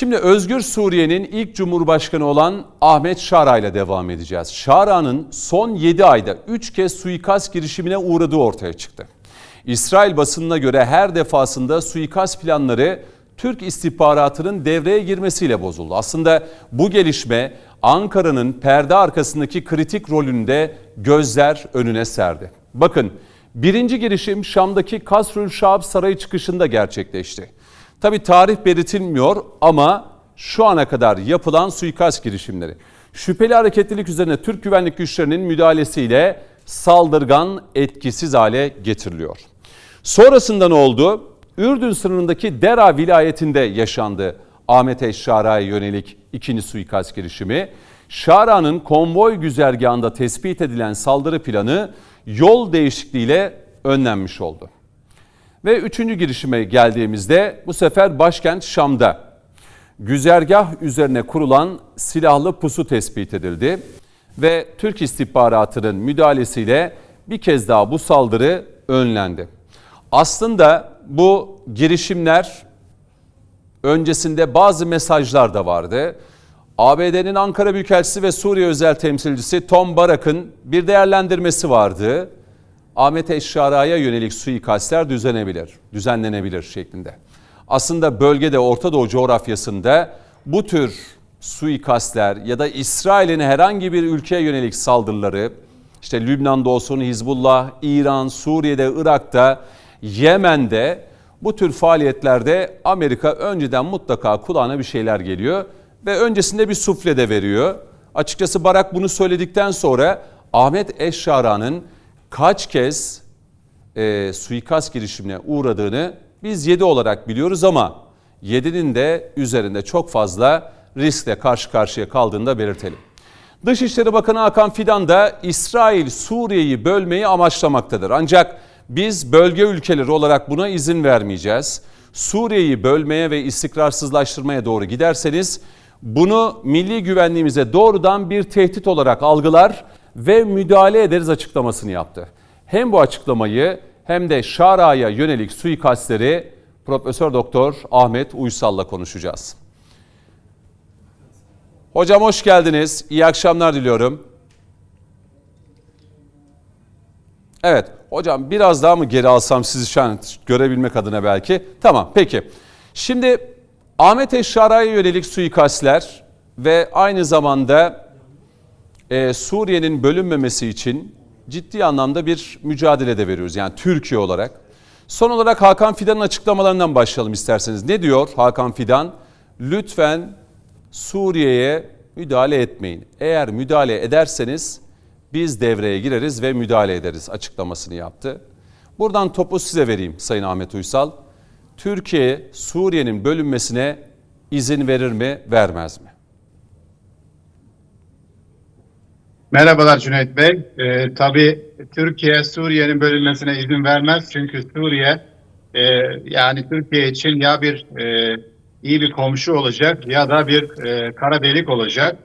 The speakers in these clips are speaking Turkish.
Şimdi Özgür Suriye'nin ilk cumhurbaşkanı olan Ahmet Şara ile devam edeceğiz. Şara'nın son 7 ayda 3 kez suikast girişimine uğradığı ortaya çıktı. İsrail basınına göre her defasında suikast planları Türk istihbaratının devreye girmesiyle bozuldu. Aslında bu gelişme Ankara'nın perde arkasındaki kritik rolünü de gözler önüne serdi. Bakın birinci girişim Şam'daki Kasrül Şahab Sarayı çıkışında gerçekleşti. Tabi tarih belirtilmiyor ama şu ana kadar yapılan suikast girişimleri. Şüpheli hareketlilik üzerine Türk güvenlik güçlerinin müdahalesiyle saldırgan etkisiz hale getiriliyor. Sonrasında ne oldu? Ürdün sınırındaki Dera vilayetinde yaşandı Ahmet Eşşara'ya yönelik ikinci suikast girişimi. Şara'nın konvoy güzergahında tespit edilen saldırı planı yol değişikliğiyle önlenmiş oldu. Ve üçüncü girişime geldiğimizde bu sefer başkent Şam'da güzergah üzerine kurulan silahlı pusu tespit edildi. Ve Türk istihbaratının müdahalesiyle bir kez daha bu saldırı önlendi. Aslında bu girişimler öncesinde bazı mesajlar da vardı. ABD'nin Ankara Büyükelçisi ve Suriye özel temsilcisi Tom Barak'ın bir değerlendirmesi vardı. Ahmet Eşşara'ya yönelik suikastler düzenebilir, düzenlenebilir şeklinde. Aslında bölgede Orta Doğu coğrafyasında bu tür suikastler ya da İsrail'in herhangi bir ülkeye yönelik saldırıları işte Lübnan'da olsun Hizbullah, İran, Suriye'de, Irak'ta, Yemen'de bu tür faaliyetlerde Amerika önceden mutlaka kulağına bir şeyler geliyor ve öncesinde bir sufle de veriyor. Açıkçası Barak bunu söyledikten sonra Ahmet Eşşara'nın kaç kez e, suikast girişimine uğradığını biz 7 olarak biliyoruz ama 7'nin de üzerinde çok fazla riskle karşı karşıya kaldığını da belirtelim. Dışişleri Bakanı Hakan Fidan da İsrail Suriye'yi bölmeyi amaçlamaktadır. Ancak biz bölge ülkeleri olarak buna izin vermeyeceğiz. Suriye'yi bölmeye ve istikrarsızlaştırmaya doğru giderseniz bunu milli güvenliğimize doğrudan bir tehdit olarak algılar ve müdahale ederiz açıklamasını yaptı. Hem bu açıklamayı hem de Şara'ya yönelik suikastleri Profesör Doktor Ahmet Uysal'la konuşacağız. Hocam hoş geldiniz. İyi akşamlar diliyorum. Evet hocam biraz daha mı geri alsam sizi şu an görebilmek adına belki. Tamam peki. Şimdi Ahmet Eşşara'ya yönelik suikastler ve aynı zamanda e, Suriye'nin bölünmemesi için ciddi anlamda bir mücadele de veriyoruz. Yani Türkiye olarak. Son olarak Hakan Fidan'ın açıklamalarından başlayalım isterseniz. Ne diyor Hakan Fidan? Lütfen Suriye'ye müdahale etmeyin. Eğer müdahale ederseniz biz devreye gireriz ve müdahale ederiz açıklamasını yaptı. Buradan topu size vereyim Sayın Ahmet Uysal. Türkiye Suriye'nin bölünmesine izin verir mi, vermez mi? Merhabalar Cüneyt Bey. Ee, tabii Türkiye Suriye'nin bölünmesine izin vermez çünkü Suriye e, yani Türkiye için ya bir e, iyi bir komşu olacak ya da bir e, kara delik olacak.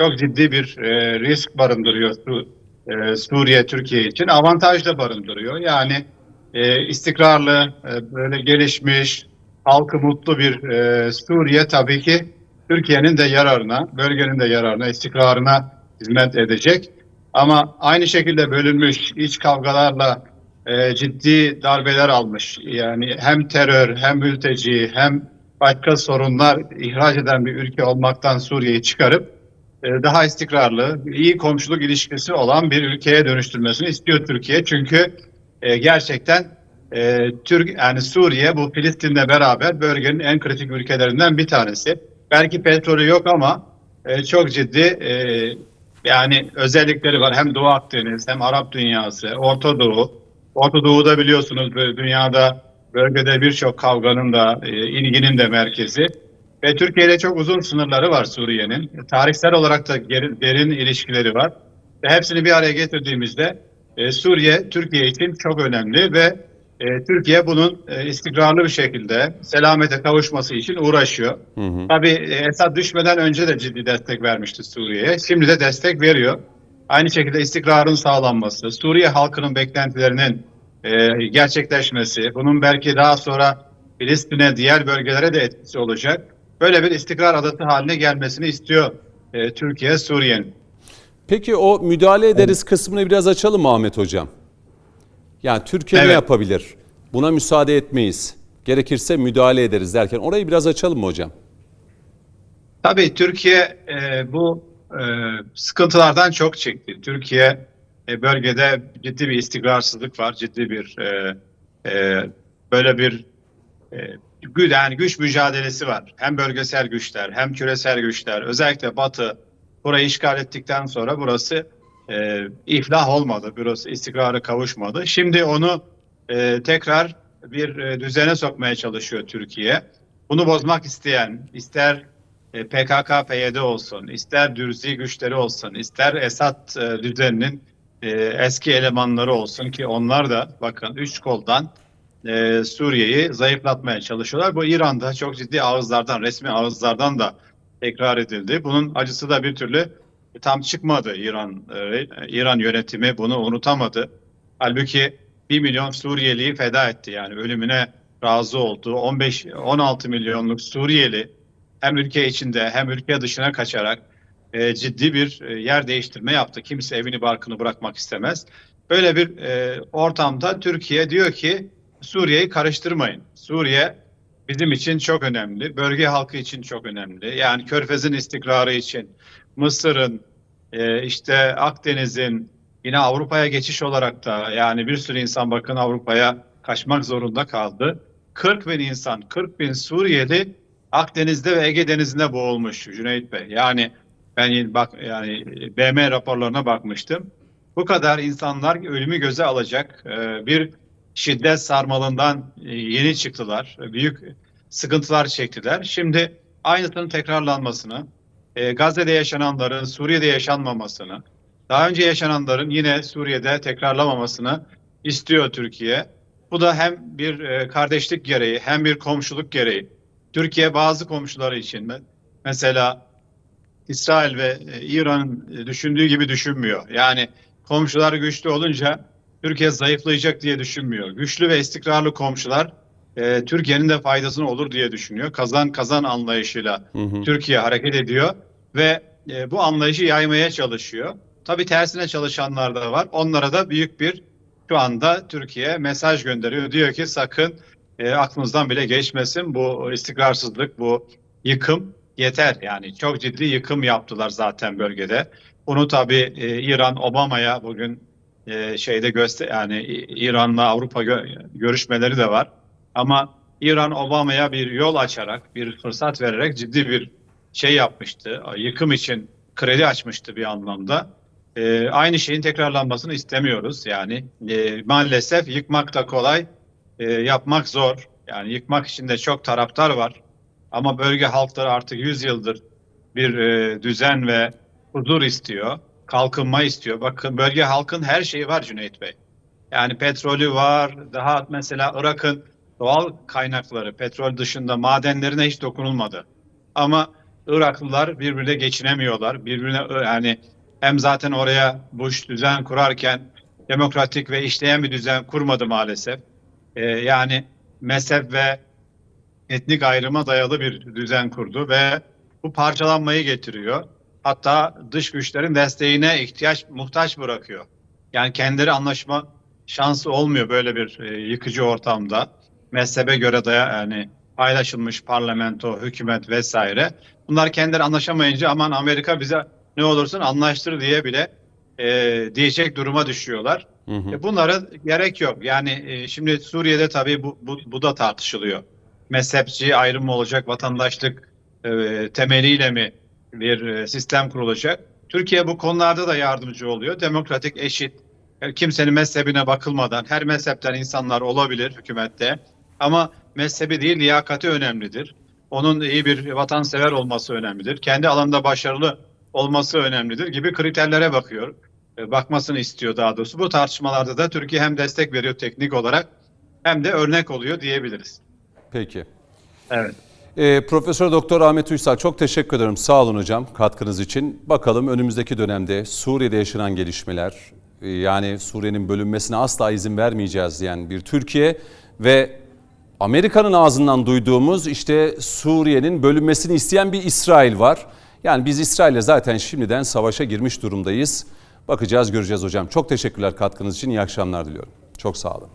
Çok ciddi bir e, risk barındırıyor Su, e, Suriye Türkiye için. Avantaj da barındırıyor. Yani e, istikrarlı, e, böyle gelişmiş, halkı mutlu bir e, Suriye tabii ki Türkiye'nin de yararına, bölgenin de yararına, istikrarına hizmet edecek. Ama aynı şekilde bölünmüş iç kavgalarla e, ciddi darbeler almış. Yani hem terör hem mülteci hem başka sorunlar ihraç eden bir ülke olmaktan Suriye'yi çıkarıp e, daha istikrarlı, iyi komşuluk ilişkisi olan bir ülkeye dönüştürmesini istiyor Türkiye. Çünkü e, gerçekten e, Türk yani Suriye bu Filistin'le beraber bölgenin en kritik ülkelerinden bir tanesi. Belki petrolü yok ama e, çok ciddi e, yani özellikleri var. Hem Doğu Akdeniz hem Arap dünyası, Orta Doğu. Orta Doğu'da biliyorsunuz dünyada bölgede birçok kavganın da e, ilginin de merkezi. Ve Türkiye ile çok uzun sınırları var Suriye'nin. Tarihsel olarak da derin, derin ilişkileri var. Ve hepsini bir araya getirdiğimizde e, Suriye Türkiye için çok önemli ve e, Türkiye bunun e, istikrarlı bir şekilde selamete kavuşması için uğraşıyor. Hı hı. Tabii e, Esad düşmeden önce de ciddi destek vermişti Suriye'ye. Şimdi de destek veriyor. Aynı şekilde istikrarın sağlanması, Suriye halkının beklentilerinin e, gerçekleşmesi, bunun belki daha sonra Filistin'e, diğer bölgelere de etkisi olacak. böyle bir istikrar adası haline gelmesini istiyor e, Türkiye Suriye'nin. Peki o müdahale ederiz kısmını biraz açalım mı Ahmet Hocam? Yani Türkiye ne Evet. yapabilir? Buna müsaade etmeyiz. Gerekirse müdahale ederiz derken orayı biraz açalım mı hocam? Tabii Türkiye e, bu e, sıkıntılardan çok çekti. Türkiye e, bölgede ciddi bir istikrarsızlık var, ciddi bir e, e, böyle bir e, yani güç mücadelesi var. Hem bölgesel güçler hem küresel güçler özellikle Batı burayı işgal ettikten sonra burası e, iflah olmadı. Burası istikrara kavuşmadı. Şimdi onu e, tekrar bir e, düzene sokmaya çalışıyor Türkiye. Bunu bozmak isteyen, ister e, PKK, PYD olsun, ister Dürzi güçleri olsun, ister Esad e, düzeninin e, eski elemanları olsun ki onlar da bakın üç koldan e, Suriye'yi zayıflatmaya çalışıyorlar. Bu İran'da çok ciddi ağızlardan, resmi ağızlardan da tekrar edildi. Bunun acısı da bir türlü tam çıkmadı İran e, İran yönetimi bunu unutamadı. Halbuki 1 milyon Suriyeliyi feda etti yani ölümüne razı oldu. 15 16 milyonluk Suriyeli hem ülke içinde hem ülke dışına kaçarak e, ciddi bir e, yer değiştirme yaptı. Kimse evini barkını bırakmak istemez. Böyle bir e, ortamda Türkiye diyor ki Suriye'yi karıştırmayın. Suriye bizim için çok önemli. Bölge halkı için çok önemli. Yani Körfez'in istikrarı için, Mısır'ın, e, işte Akdeniz'in, yine Avrupa'ya geçiş olarak da yani bir sürü insan bakın Avrupa'ya kaçmak zorunda kaldı. 40 bin insan, 40 bin Suriyeli Akdeniz'de ve Ege Denizi'nde boğulmuş Cüneyt Bey. Yani ben bak yani BM raporlarına bakmıştım. Bu kadar insanlar ölümü göze alacak e, bir şiddet sarmalından e, yeni çıktılar. Büyük sıkıntılar çektiler. Şimdi aynısının tekrarlanmasını, e, Gazze'de yaşananların Suriye'de yaşanmamasını, daha önce yaşananların yine Suriye'de tekrarlamamasını istiyor Türkiye. Bu da hem bir e, kardeşlik gereği hem bir komşuluk gereği. Türkiye bazı komşuları için me- mesela İsrail ve e, İran'ın e, düşündüğü gibi düşünmüyor. Yani komşular güçlü olunca Türkiye zayıflayacak diye düşünmüyor. Güçlü ve istikrarlı komşular e, Türkiye'nin de faydasını olur diye düşünüyor. Kazan kazan anlayışıyla Hı hı. Türkiye hareket ediyor ve e, bu anlayışı yaymaya çalışıyor. Tabii tersine çalışanlar da var. Onlara da büyük bir şu anda Türkiye mesaj gönderiyor. Diyor ki sakın e, aklınızdan bile geçmesin bu istikrarsızlık, bu yıkım yeter. Yani çok ciddi yıkım yaptılar zaten bölgede. Bunu tabii e, İran Obama'ya bugün e, şeyde göster yani İran'la Avrupa gö- görüşmeleri de var. Ama İran Obama'ya bir yol açarak, bir fırsat vererek ciddi bir şey yapmıştı. Yıkım için kredi açmıştı bir anlamda. E, aynı şeyin tekrarlanmasını istemiyoruz. Yani e, maalesef yıkmak da kolay, e, yapmak zor. Yani yıkmak için de çok taraftar var. Ama bölge halkları artık 100 yıldır bir e, düzen ve huzur istiyor. Kalkınma istiyor. Bakın bölge halkın her şeyi var Cüneyt Bey. Yani petrolü var. Daha mesela Irak'ın doğal kaynakları, petrol dışında madenlerine hiç dokunulmadı. Ama Iraklılar birbirine geçinemiyorlar. Birbirine yani hem zaten oraya Bush düzen kurarken demokratik ve işleyen bir düzen kurmadı maalesef. Ee, yani mezhep ve etnik ayrıma dayalı bir düzen kurdu ve bu parçalanmayı getiriyor. Hatta dış güçlerin desteğine ihtiyaç muhtaç bırakıyor. Yani kendileri anlaşma şansı olmuyor böyle bir e, yıkıcı ortamda. Mezhebe göre daya yani paylaşılmış parlamento, hükümet vesaire. Bunlar kendileri anlaşamayınca aman Amerika bize ne olursun anlaştır diye bile e, diyecek duruma düşüyorlar. Hı hı. E, Bunlara gerek yok. Yani e, şimdi Suriye'de tabii bu, bu, bu da tartışılıyor. Mezhepçi ayrım mı olacak, vatandaşlık e, temeliyle mi bir e, sistem kurulacak? Türkiye bu konularda da yardımcı oluyor. Demokratik, eşit, kimsenin mezhebine bakılmadan her mezhepten insanlar olabilir hükümette. Ama mezhebi değil, liyakati önemlidir. Onun iyi bir vatansever olması önemlidir. Kendi alanında başarılı olması önemlidir gibi kriterlere bakıyor. E, bakmasını istiyor daha doğrusu. Bu tartışmalarda da Türkiye hem destek veriyor teknik olarak hem de örnek oluyor diyebiliriz. Peki. Evet. Ee, Profesör Doktor Ahmet Uysal çok teşekkür ederim. Sağ olun hocam katkınız için. Bakalım önümüzdeki dönemde Suriye'de yaşanan gelişmeler e, yani Suriye'nin bölünmesine asla izin vermeyeceğiz diyen bir Türkiye ve Amerika'nın ağzından duyduğumuz işte Suriye'nin bölünmesini isteyen bir İsrail var. Yani biz İsrail'le zaten şimdiden savaşa girmiş durumdayız. Bakacağız göreceğiz hocam. Çok teşekkürler katkınız için. İyi akşamlar diliyorum. Çok sağ olun.